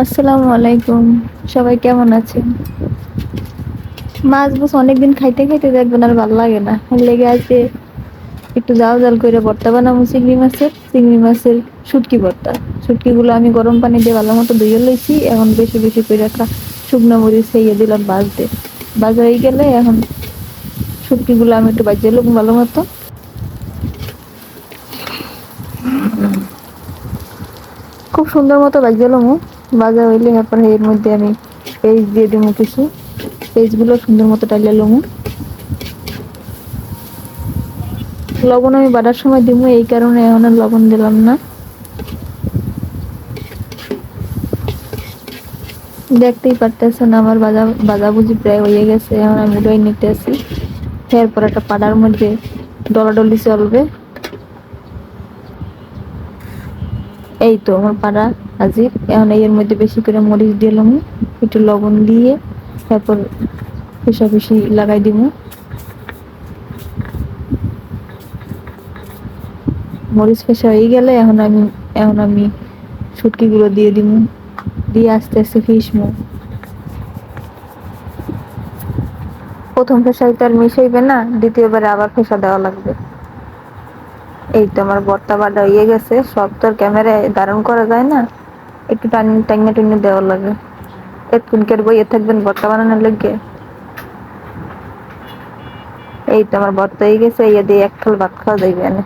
আসসালামু আলাইকুম। সবাই কেমন আছেন? মাছ বস অনেকদিন খাইতে খাইতে দেখবেন আর ভালো লাগে না। লেগে আজকে একটু জাল জাল করে ভর্তা বানাবো চিংড়ি মাছের। চিংড়ি মাছের শুটকি ভর্তা। শুটকি গুলো আমি গরম পানি দিয়ে ভালো মতো ধুয়ে লইছি। এখন বেশি বেশি করে একটা শুকনো মরিচ খাইয়ে দিলাম বাজতে বাজা হয়ে গেলে এখন শুটকি গুলো আমি একটু বাজিয়ে লোক ভালো মতো। খুব সুন্দর মতো বাজিয়ে লমু বাজা হইলে তারপরে এর মধ্যে আমি পেস্ট দিয়ে দেবো কিছু। পেস্টগুলো সুন্দর মতো টাইলে লমু। লবণ আমি বাটার সময় দিব এই কারণে এখন লবণ দিলাম না। দেখতেই পারতেছেন, আমার বাজা বাজাবুজি প্রায় হয়ে গেছে, এখন আমি উড়াই নিতে আসি। এরপর একটা পাড়ার মধ্যে ডলাডলি চলবে। এই তো আমার পাড়া হাজির এখন এর মধ্যে বেশি করে মরিচ দিলাম একটু লবণ দিয়ে তারপর পেশা পেশি লাগাই দিব। মরিচ পেশা হয়ে গেলে এখন আমি এখন আমি শুটকিগুলো দিয়ে দিব। দিয়ে আস্তে আস্তে ফিসমু প্রথম ফেসায় তো আর মিশাইবে না, দ্বিতীয়বারে আবার ফেসা দেওয়া লাগবে। এই তো আমার বর্তা বাটা হয়ে গেছে। সব তো আর ক্যামেরায় ধারণ করা যায় না। একটু টান টাইনে টাইনে দেওয়া লাগে। এতক্ষণকের বইয়ে থাকবেন বর্তা বানানোর লাগে? এই তো আমার বর্তা হয়ে গেছে ইয়ে দিয়ে এক খাল ভাত খাওয়া যাইবে এনে।